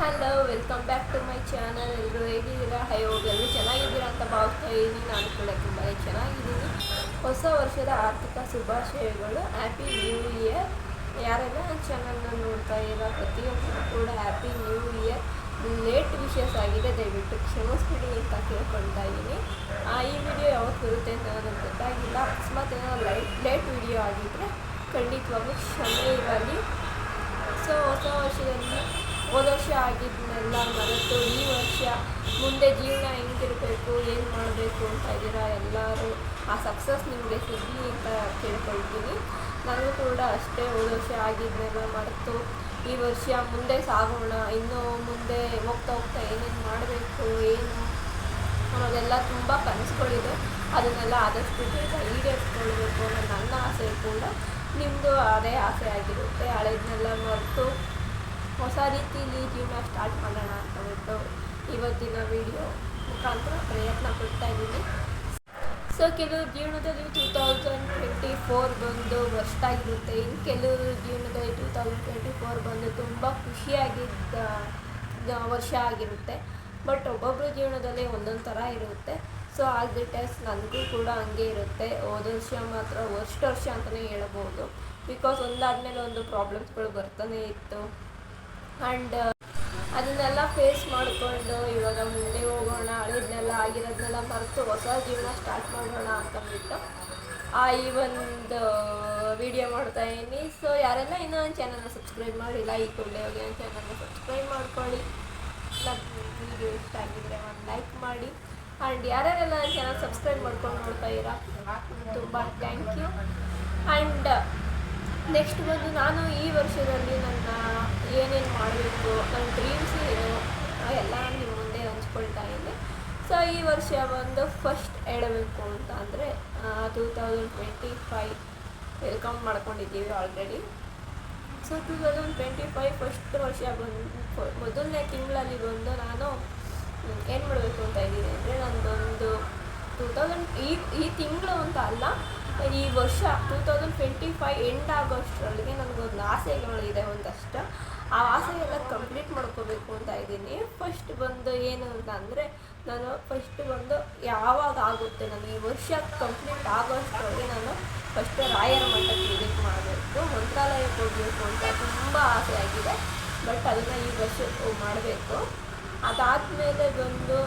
Hello, welcome back to my channel. ಎಲ್ಲರೂ ಹೇಗಿದ್ದೀರಾ? High ಎಲ್ಲರೂ ಚೆನ್ನಾಗಿದ್ದೀರಾ ಅಂತ ಭಾವಿಸ್ತಾ ಇದ್ದೀನಿ. ನಾನು ಕೂಡ ತುಂಬಾ ಚೆನ್ನಾಗಿದ್ದೀನಿ. ಹೊಸ ವರ್ಷದ ಆರ್ಥಿಕ ಶುಭಾಶಯಗಳು. ಹ್ಯಾಪಿ ನ್ಯೂ ಇಯರ್ ಯಾರೆಲ್ಲ ಚಾನಲ್ನ ನೋಡ್ತಾ ಇರೋ ಪ್ರತಿಯೊಬ್ಬರು ಕೂಡ happy new year late wishes ಆಗಿದೆ. ದಯವಿಟ್ಟು ಕ್ಷಮಿಸ್ಬಿಡಿ ಅಂತ ಕೇಳ್ಕೊಳ್ತಾ ಇದ್ದೀನಿ. ಈ ವಿಡಿಯೋ ಯಾವತ್ತು ಬರುತ್ತೆ ಅಂತ ನನಗೆ ಗೊತ್ತಾಗಿಲ್ಲ. ಅಕಸ್ಮಾತ್ ಏನೋ ಲೈಟ್ ಲೇಟ್ ವಿಡಿಯೋ ಆಗಿದ್ದರೆ ಖಂಡಿತವಾಗೂ ಕ್ಷಮೆ ಇರಲಿ ಸೊ ಹೊಸ ವರ್ಷದಲ್ಲಿ ಹೋದ ವರ್ಷ ಆಗಿದ್ದನ್ನೆಲ್ಲ ಮರೆತು ಈ ವರ್ಷ ಮುಂದೆ ಜೀವನ ಹೆಂಗಿರಬೇಕು, ಏನು ಮಾಡಬೇಕು ಅಂತ ಇದ್ದೀರಾ ಎಲ್ಲರೂ, ಆ ಸಕ್ಸಸ್ ನಿಮಗೆ ಸಿಗಲಿ ಅಂತ ಕೇಳ್ಕೊಳ್ತೀನಿ. ನನಗೂ ಕೂಡ ಅಷ್ಟೇ ಹೋದ ವರ್ಷ ಆಗಿದ್ದನ್ನೆಲ್ಲ ಮರೆತು ಈ ವರ್ಷ ಮುಂದೆ ಸಾಗೋಣ, ಇನ್ನೂ ಮುಂದೆ ಹೋಗ್ತಾ ಹೋಗ್ತಾ ಏನೇನು ಮಾಡಬೇಕು, ಏನು ಅನ್ನೋದೆಲ್ಲ ತುಂಬ ಕನಸುಗಳಿದೆ. ಅದನ್ನೆಲ್ಲ ಆದಷ್ಟು ಬೇಗ ಈಡೇರಿಸ್ಕೊಳ್ಬೇಕು ಅನ್ನೋ ನನ್ನ ಆಸೆ ಕೂಡ ನಿಮ್ಮದು ಅದೇ ಆಸೆ ಆಗಿರುತ್ತೆ. ಹಳೆದನ್ನೆಲ್ಲ ಮರೆತು ಹೊಸ ರೀತಿಲಿ ಜೀವನ ಸ್ಟಾರ್ಟ್ ಮಾಡೋಣ ಅಂತ ಬಿಟ್ಟು ಇವತ್ತಿನ ವಿಡಿಯೋ ಮುಖಾಂತರ ಪ್ರಯತ್ನ ಪಡ್ತಾ ಇದ್ದೀನಿ. ಸೊ ಕೆಲವರು ಜೀವನದಲ್ಲಿ ಟೂ ತೌಸಂಡ್ ಟ್ವೆಂಟಿ ಫೋರ್ ಬಂದು ವರ್ಷ ಆಗಿರುತ್ತೆ ಇನ್ನು ಕೆಲವ್ರ ಜೀವನದಲ್ಲಿ ಟೂ ತೌಸಂಡ್ ಟ್ವೆಂಟಿ ಫೋರ್ ಬಂದು ತುಂಬ ಖುಷಿಯಾಗಿದ್ದ ವರ್ಷ ಆಗಿರುತ್ತೆ. ಬಟ್ ಒಬ್ಬೊಬ್ಬರ ಜೀವನದಲ್ಲಿ ಒಂದೊಂದು ಥರ ಇರುತ್ತೆ. ಸೊ ಎಸ್ ನನಗೂ ಕೂಡ ಹಂಗೆ ಇರುತ್ತೆ. ಹೋದ ವರ್ಷ ಮಾತ್ರ ವರ್ಷ ವರ್ಷ ಅಂತಲೇ ಹೇಳ್ಬೋದು. ಬಿಕಾಸ್ ಒಂದಾದ್ಮೇಲೆ ಒಂದು ಪ್ರಾಬ್ಲಮ್ಸ್ಗಳು ಬರ್ತಾನೆ ಇತ್ತು. ಆ್ಯಂಡ್ ಅದನ್ನೆಲ್ಲ ಫೇಸ್ ಮಾಡಿಕೊಂಡು ಇವಾಗ ಮುಂದೆ ಹೋಗೋಣ, ಅಳಿದ್ನೆಲ್ಲ ಆಗಿರೋದನ್ನೆಲ್ಲ ಮರೆತು ಹೊಸ ಜೀವನ ಸ್ಟಾರ್ಟ್ ಮಾಡೋಣ ಅಂತಂದ್ಬಿಟ್ಟು ಆ ಈ ಒಂದು ವಿಡಿಯೋ ಮಾಡ್ತಾ ಇದ್ದೀನಿ. ಸೊ ಯಾರೆಲ್ಲ ಇನ್ನೂ ನನ್ನ ಚಾನಲ್ನ ಸಬ್ಸ್ಕ್ರೈಬ್ ಮಾಡಿಲ್ಲ, ಈ ಕೂಡಲೇ ಹೋಗಿ ಒಂದು ಚಾನಲ್ನ ಸಬ್ಸ್ಕ್ರೈಬ್ ಮಾಡ್ಕೊಳ್ಳಿ. ವಿಡಿಯೋ ಇಷ್ಟ ಆಗಿದ್ರೆ ಒಂದು ಲೈಕ್ ಮಾಡಿ. ಆ್ಯಂಡ್ ಯಾರ್ಯಾರೆಲ್ಲ ಚಾನಲ್ ಸಬ್ಸ್ಕ್ರೈಬ್ ಮಾಡ್ಕೊಂಡು ನೋಡ್ತಾ ಇರೋ ತುಂಬ ಥ್ಯಾಂಕ್ ಯು ಆ್ಯಂಡ್ ನೆಕ್ಸ್ಟ್ ಬಂದು ನಾನು ಈ ವರ್ಷದಲ್ಲಿ ನನ್ನ ಏನೇನು ಮಾಡಬೇಕು, ನನ್ನ ಡ್ರೀಮ್ಸ್ ಏನು, ಎಲ್ಲ ನಿಮ್ಮ ಮುಂದೆ ಹಂಚ್ಕೊಳ್ತಾ ಇದ್ದೆ ಸೊ ಈ ವರ್ಷ ಬಂದು ಫಸ್ಟ್ ಹೇಳಬೇಕು ಅಂತ ಅಂದರೆ two thousand twenty five welcome ಮಾಡ್ಕೊಂಡಿದ್ದೀವಿ already so two thousand twenty five first ವರ್ಷ ಬಂದು, ಮೊದಲನೇ ತಿಂಗಳಲ್ಲಿ ಬಂದು ನಾನು ಏನು ಮಾಡಬೇಕು ಅಂತ ಇದ್ದೀನಿ ಅಂದರೆ, ನಂದೊಂದು ಟೂ ತೌಸಂಡ್ ಈ ಈ ತಿಂಗಳು ಅಂತ ಅಲ್ಲ ಈ ವರ್ಷ two thousand twenty five end ಆಗೋಷ್ಟರೊಳಗೆ ನನಗೊಂದು ಆಸೆಗಳಿದೆ ಒಂದಷ್ಟು. ಆ ಆಸೆ ಎಲ್ಲ ಕಂಪ್ಲೀಟ್ ಮಾಡ್ಕೋಬೇಕು ಅಂತ ಇದ್ದೀನಿ. ಫಸ್ಟ್ ಬಂದು ಏನು ಅಂತ ಅಂದರೆ ನಾನು ಫಸ್ಟ್ ಬಂದು ಯಾವಾಗ ಆಗುತ್ತೆ ನಾನು ಈ ವರ್ಷ ಕಂಪ್ಲೀಟ್ ಆಗೋಷ್ಟರೊಳಗೆ ನಾನು ಫಸ್ಟ್ ರಾಯರ ಮಠಕ್ಕೆ ವಿಸಿಟ್ ಮಾಡಬೇಕು. ಮಂತ್ರಾಲಯಕ್ಕೆ ಹೋಗಬೇಕು ಅಂತ ತುಂಬ ಆಸೆ ಆಗಿದೆ. ಬಟ್ ಅದನ್ನು ಈ ವರ್ಷ ಮಾಡಬೇಕು. ಅದಾದಮೇಲೆ ಬಂದು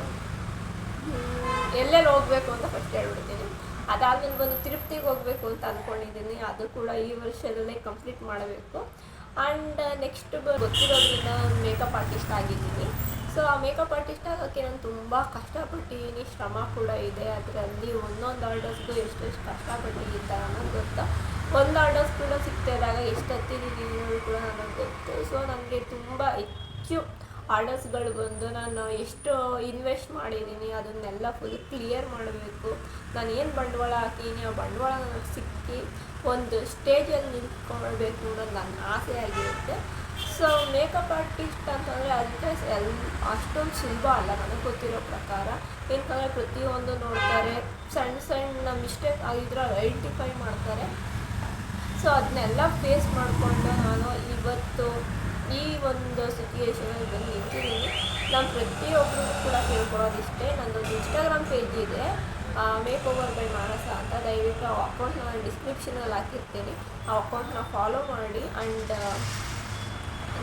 ಎಲ್ಲೆಲ್ಲಿ ಹೋಗಬೇಕು ಅಂತ ಫಸ್ಟ್ ಹೇಳ್ಬಿಡ್ತೀನಿ. ಅದಾದ್ಮೇಲೆ ಬಂದು ತಿರುಪ್ತಿಗೆ ಹೋಗಬೇಕು ಅಂತ ಅಂದ್ಕೊಂಡಿದ್ದೀನಿ ಅದು ಕೂಡ ಈ ವರ್ಷದಲ್ಲೇ ಕಂಪ್ಲೀಟ್ ಮಾಡಬೇಕು. ಆ್ಯಂಡ್ ನೆಕ್ಸ್ಟ್ ಗೊತ್ತಿರೋದ್ರಿಂದ ಮೇಕಪ್ ಆರ್ಟಿಸ್ಟ್ ಆಗಿದ್ದೀನಿ. ಸೊ, ಆ ಮೇಕಪ್ ಆರ್ಟಿಸ್ಟ್ ಆಗೋಕ್ಕೆ ನಾನು ತುಂಬ ಕಷ್ಟಪಟ್ಟಿದ್ದೀನಿ. ಶ್ರಮ ಕೂಡ ಇದೆ. ಅದರಲ್ಲಿ ಒಂದೊಂದು ಆರ್ಡರ್ಸ್ಗೂ ಎಷ್ಟೆಷ್ಟು ಕಷ್ಟಪಟ್ಟಿದ್ದೀನಿ ಅಂತ ನನಗೆ ಗೊತ್ತು? ಒಂದು ಆರ್ಡರ್ಸ್ ಕೂಡ ಸಿಗ್ತಿದ್ದಾಗ ಎಷ್ಟು ಹತ್ತಿದ್ದೀನಿ ಅನ್ನೋದು ಕೂಡ ನನಗೆ ಗೊತ್ತು. ಸೊ ನನಗೆ ತುಂಬ ಹೆಚ್ಚು ಆರ್ಡರ್ಸ್ಗಳು ಬಂದು ನಾನು ಎಷ್ಟು ಇನ್ವೆಸ್ಟ್ ಮಾಡಿದ್ದೀನಿ, ಅದನ್ನೆಲ್ಲ ಫುಲ್ ಕ್ಲಿಯರ್ ಮಾಡಬೇಕು. ನಾನು ಏನು ಬಂಡವಾಳ ಹಾಕಿದ್ದೀನಿ ಆ ಬಂಡವಾಳ ನನಗೆ ಸಿಕ್ಕಿ ಒಂದು ಸ್ಟೇಜಲ್ಲಿ ನಿಂತ್ಕೊಳ್ಬೇಕು ಅನ್ನೋದು ನನ್ನ ಆಸೆ ಆಗಿರುತ್ತೆ. ಸೊ ಮೇಕಪ್ ಆರ್ಟಿಸ್ಟ್ ಅಂತಂದರೆ ಅದಕ್ಕೆ ಎಲ್, ಅಷ್ಟೊಂದು ಸುಲಭ ಅಲ್ಲ ನನಗೆ ಗೊತ್ತಿರೋ ಪ್ರಕಾರ. ಏನಕ್ಕಂದರೆ ಪ್ರತಿಯೊಂದು ನೋಡ್ತಾರೆ ಸಣ್ಣ ಸಣ್ಣ ಮಿಸ್ಟೇಕ್ ಆಗಿದ್ರೆ ಐಡೆಂಟಿಫೈ ಮಾಡ್ತಾರೆ. ಸೊ ಅದನ್ನೆಲ್ಲ ಫೇಸ್ ಮಾಡಿಕೊಂಡು ನಾನು ಇವತ್ತು. ಈ ಒಂದು ಸಿಚುಯೇಷನಲ್ಲಿ ಬಂದು ನಿಂತಿದ್ದೀನಿ. ನಾನು ಪ್ರತಿಯೊಬ್ಬರಿಗೂ ಕೂಡ ಕೇಳ್ಕೊಳ್ಳೋದಿಷ್ಟೇ ನನ್ನೊಂದು ಇನ್ಸ್ಟಾಗ್ರಾಮ್ ಪೇಜ್ ಇದೆ. ಮೇಕ್ ಓವರ್ ಬೈ ಮಾನಸ ಅಂತ. ದಯವಿಟ್ಟು ಆ ಅಕೌಂಟ್ನ ನಾನು ಡಿಸ್ಕ್ರಿಪ್ಷನಲ್ಲಿ ಹಾಕಿರ್ತೀನಿ. ಆ ಅಕೌಂಟ್ನ ಫಾಲೋ ಮಾಡಿ ಆ್ಯಂಡ್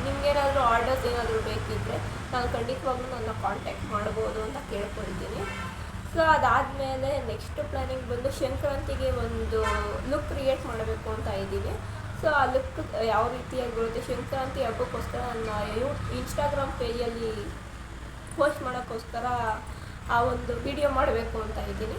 ನಿಮ್ಗೇನಾದರೂ ಆರ್ಡರ್ಸ್ ಏನಾದರೂ ಬೇಕಿದ್ದರೆ ನಾನು ಖಂಡಿತವಾಗ್ಲೂ ನನ್ನ ಕಾಂಟ್ಯಾಕ್ಟ್ ಮಾಡ್ಬೋದು ಅಂತ ಕೇಳ್ಕೊಳ್ತೀನಿ. ಸೊ ಅದಾದಮೇಲೆ ನೆಕ್ಸ್ಟ್ ಪ್ಲ್ಯಾನಿಂಗ್ ಬಂದು ಸಂಕ್ರಾಂತಿಗೆ ಒಂದು ಲುಕ್ ಕ್ರಿಯೇಟ್ ಮಾಡಬೇಕು ಅಂತ ಇದ್ದೀನಿ. ಸೊ ಆ ಯಾವ ರೀತಿಯಾಗಿ ಬರುತ್ತೆ ಸಂಕ್ರಾಂತಿ ಹಬ್ಬಕ್ಕೋಸ್ಕರ ನನ್ನ ಯೂ ಇನ್ಸ್ಟಾಗ್ರಾಮ್ ಪೇಜಲ್ಲಿ ಪೋಸ್ಟ್ ಮಾಡೋಕ್ಕೋಸ್ಕರ ಆ ಒಂದು ವಿಡಿಯೋ ಮಾಡಬೇಕು ಅಂತ ಇದ್ದೀನಿ.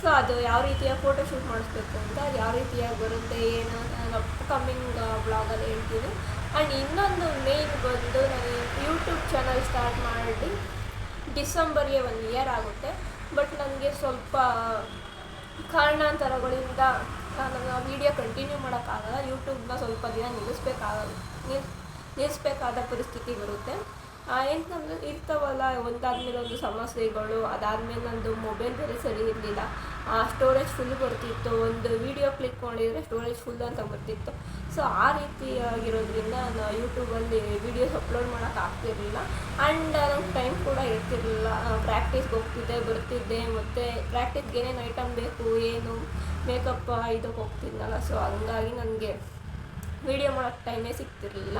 ಸೊ ಅದು ಯಾವ ರೀತಿಯ ಫೋಟೋಶೂಟ್ ಮಾಡಿಸ್ಬೇಕು ಅಂತ, ಅದು ಯಾವ ರೀತಿಯಾಗಿ ಬರುತ್ತೆ, ಏನು ನಾನು ಅಪ್ಕಮಿಂಗ್ ಬ್ಲಾಗಲ್ಲಿ ಹೇಳ್ತೀನಿ. ಆ್ಯಂಡ್ ಇನ್ನೊಂದು ಮೇನ್ ಬಂದು ನಾನು ಯೂಟ್ಯೂಬ್ ಚಾನಲ್ ಸ್ಟಾರ್ಟ್ ಮಾಡಿ ಡಿಸೆಂಬರ್ಗೆ ಒಂದು ಇಯರ್ ಆಗುತ್ತೆ. ಬಟ್ ನನಗೆ ಸ್ವಲ್ಪ ಕಾರಣಾಂತರಗಳಿಂದ ನಾನು ವೀಡಿಯೋ ಕಂಟಿನ್ಯೂ ಮಾಡೋಕ್ಕಾಗಲ್ಲ ಯೂಟ್ಯೂಬ್ನ ಸ್ವಲ್ಪ ದಿನ ನಿಲ್ಲಿಸ್ಬೇಕಾಗ ನಿಲ್ ನಿಲ್ಲಿಸ್ಬೇಕಾದ ಪರಿಸ್ಥಿತಿ ಬರುತ್ತೆ. ಎಂತಂದ್ರೆ ಇರ್ತಾವಲ್ಲ, ಒಂದಾದ್ಮೇಲೆ ಒಂದು ಸಮಸ್ಯೆಗಳು, ಅದಾದಮೇಲೆ ನಂದು ಮೊಬೈಲ್ ಬೇರೆ ಸರಿ ಇರಲಿಲ್ಲ. ಸ್ಟೋರೇಜ್ ಫುಲ್ ಬರ್ತಿತ್ತು. ಒಂದು ವಿಡಿಯೋ ಕ್ಲಿಕ್ ಮಾಡಿದರೆ ಸ್ಟೋರೇಜ್ ಫುಲ್ ಅಂತ ಬರ್ತಿತ್ತು. ಸೊ ಆ ರೀತಿಯಾಗಿರೋದ್ರಿಂದ ನಾನು ಯೂಟ್ಯೂಬಲ್ಲಿ ವೀಡಿಯೋಸ್ ಅಪ್ಲೋಡ್ ಮಾಡೋಕೆ ಆಗ್ತಿರಲಿಲ್ಲ. ಆ್ಯಂಡ್ ನಂಗೆ ಟೈಮ್ ಕೂಡ ಇರ್ತಿರಲಿಲ್ಲ. ಪ್ರಾಕ್ಟೀಸ್ಗೆ ಹೋಗ್ತಿದ್ದೆ, ಬರ್ತಿದ್ದೆ. ಮತ್ತು ಪ್ರಾಕ್ಟೀಸ್ಗೆ ಏನೇನು ಐಟಮ್ ಬೇಕು, ಏನು ಮೇಕಪ್ ಇದಕ್ಕೆ ಹೋಗ್ತಿದ್ನಲ್ಲ. ಸೊ ಹಂಗಾಗಿ ನನಗೆ ವೀಡಿಯೋ ಮಾಡೋಕ್ಕೆ ಟೈಮೇ ಸಿಗ್ತಿರಲಿಲ್ಲ.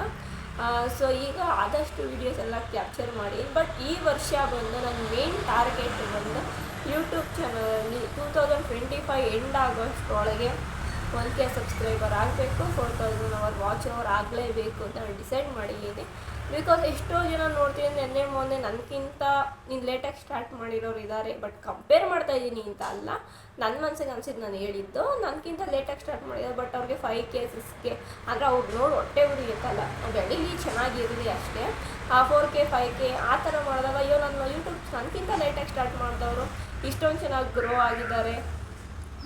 ಸೊ ಈಗ ಆದಷ್ಟು ವೀಡಿಯೋಸ್ ಎಲ್ಲ ಕ್ಯಾಪ್ಚರ್ ಮಾಡಿ ಬಟ್ ಈ ವರ್ಷ ಬಂದು ನನ್ನ ಮೇನ್ ಟಾರ್ಗೆಟ್ ಬಂದು ಯೂಟ್ಯೂಬ್ ಚಾನಲಲ್ಲಿ two thousand twenty five end ಆಗೋಷ್ಟರೊಳಗೆ one K subscriber ಆಗಬೇಕು four thousand hour watch hour ಆಗಲೇಬೇಕು ಅಂತ ನಾನು ಡಿಸೈಡ್ ಮಾಡಿದ್ದೀನಿ. ಬಿಕಾಸ್ ಎಷ್ಟೋ ಜನ ನೋಡ್ತೀನಿ ನೆನ್ನೆ, ಮೊನ್ನೆ ನನಗಿಂತ ನೀನು ಲೇಟಾಗಿ ಸ್ಟಾರ್ಟ್ ಮಾಡಿರೋರು ಇದ್ದಾರೆ ಬಟ್ ಕಂಪೇರ್ ಮಾಡ್ತಾ ಇದ್ದೀನಿ ಅಂತ ಅಲ್ಲ. ನನ್ನ ಮನ್ಸಿಗೆ ಅನ್ಸಿದ್ದು ನಾನು ಹೇಳಿದ್ದು ನನಗಿಂತ ಲೇಟಾಗಿ ಸ್ಟಾರ್ಟ್ ಮಾಡಿದ್ದಾರೆ ಬಟ್ ಅವ್ರಿಗೆ ಫೈವ್ ಕೆ ಸಿಕ್ಸ್ ಕೆ ಅಂದರೆ ಅವ್ರು ನೋಡಿ ಹೊಟ್ಟೆ ಉರಿಯುತ್ತಲ್ಲ ಬೆಳೀಲಿ ಚೆನ್ನಾಗಿರಲಿ ಅಷ್ಟೇ. ಆ ಫೋರ್ ಕೆ ಫೈವ್ ಕೆ ಆ ಥರ ಮಾಡಿದಾಗ, ಅಯ್ಯೋ ನನ್ನ ಯೂಟ್ಯೂಬ್ ನನಗಿಂತ ಲೇಟಾಗಿ ಸ್ಟಾರ್ಟ್ ಮಾಡಿದವರು ಇಷ್ಟೊಂದು ಚೆನ್ನಾಗಿ ಗ್ರೋ ಆಗಿದ್ದಾರೆ.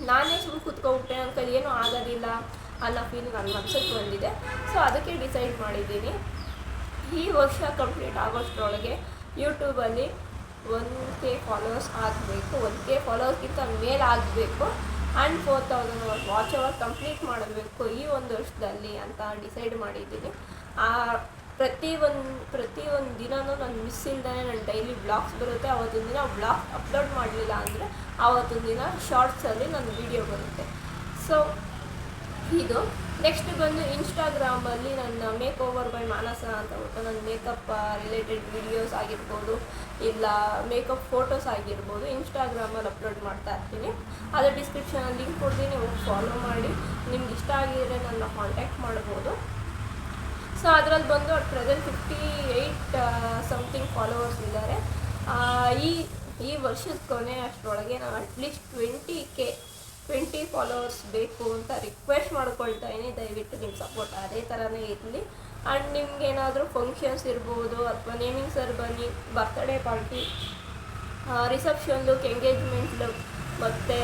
ನಾನೇ ಸುಮ್ಮನೆ ಕೂತ್ಕೊಂಡ್ಬಿಟ್ಟೆ ನನ್ನ ಕೈಲಿ ಏನೂ ಆಗೋದಿಲ್ಲ ಅನ್ನೋ ಫೀಲ್ ನನ್ನ ಮನಸ್ಸಿಗೆ ಬಂದಿದೆ. ಸೊ ಅದಕ್ಕೆ ಡಿಸೈಡ್ ಮಾಡಿದ್ದೀನಿ. ಈ ವರ್ಷ ಕಂಪ್ಲೀಟ್ ಆಗೋಷ್ಟರೊಳಗೆ ಯೂಟ್ಯೂಬಲ್ಲಿ ಒನ್ ಕೆ ಫಾಲೋವರ್ಸ್ ಆಗಬೇಕು ಒನ್ ಕೆ ಫಾಲೋವರ್ಸ್ಗಿಂತ ಮೇಲೆ ಆಗಬೇಕು and four thousand watch hour complete ಮಾಡಬೇಕು ಈ ಒಂದು ವರ್ಷದಲ್ಲಿ ಅಂತ ಡಿಸೈಡ್ ಮಾಡಿದ್ದೀನಿ. ಆ, ಪ್ರತಿ ಒಂದು ಪ್ರತಿ ಒಂದು ದಿನವೂ ನಾನು ಮಿಸ್ ಇಲ್ದೇ ನನ್ನ ಡೈಲಿ ಬ್ಲಾಗ್ಸ್ ಬರುತ್ತೆ. ಅವತ್ತೊಂದು ದಿನ ಬ್ಲಾಗ್ ಅಪ್ಲೋಡ್ ಮಾಡಲಿಲ್ಲ ಅಂದರೆ ಆವತ್ತೊಂದು ದಿನ ಶಾರ್ಟ್ಸಲ್ಲಿ ನನ್ನ ವೀಡಿಯೋ ಬರುತ್ತೆ. ಸೊ ಇದು. ನೆಕ್ಸ್ಟ್ ಬಂದು ಇನ್ಸ್ಟಾಗ್ರಾಮಲ್ಲಿ ನನ್ನ ಮೇಕ್ ಓವರ್ ಬೈ ಮಾನಸ ಅಂತ ಹೋಗ್ತಾ ನನ್ನ ಮೇಕಪ್ ರಿಲೇಟೆಡ್ ವಿಡಿಯೋಸ್ ಆಗಿರ್ಬೋದು. ಇಲ್ಲ ಮೇಕಪ್ ಫೋಟೋಸ್ ಆಗಿರ್ಬೋದು ಇನ್ಸ್ಟಾಗ್ರಾಮಲ್ಲಿ ಅಪ್ಲೋಡ್ ಮಾಡ್ತಾ ಇರ್ತೀನಿ. ಡಿಸ್ಕ್ರಿಪ್ಷನ್ ಡಿಸ್ಕ್ರಿಪ್ಷನಲ್ಲಿ ಲಿಂಕ್ ಕೊಡ್ತೀನಿ, ನೀವು ಫಾಲೋ ಮಾಡಿ. ನಿಮ್ಗೆ ಇಷ್ಟ ಆಗಿದ್ರೆ ನನ್ನ ಕಾಂಟ್ಯಾಕ್ಟ್ ಮಾಡ್ಬೋದು. ಸೊ ಅದರಲ್ಲಿ ಬಂದು at present fifty eight something followers ಇದ್ದಾರೆ. ಈ ಈ ವರ್ಷದ ಕೊನೆ ಅಷ್ಟರೊಳಗೆ ನಾನು at least twenty K twenty followers ಬೇಕು ಅಂತ ರಿಕ್ವೆಸ್ಟ್ ಮಾಡ್ಕೊಳ್ತಾ ಇದ್ದೀನಿ. ದಯವಿಟ್ಟು ನಿಮ್ಮ ಸಪೋರ್ಟ್ ಅದೇ ಥರನೇ ಇರಲಿ. ಆ್ಯಂಡ್ ನಿಮ್ಗೆ ಏನಾದರೂ ಫಂಕ್ಷನ್ಸ್ ಇರ್ಬೋದು ಅಥವಾ naming ceremony birthday party reception look engagement look ಮತ್ತು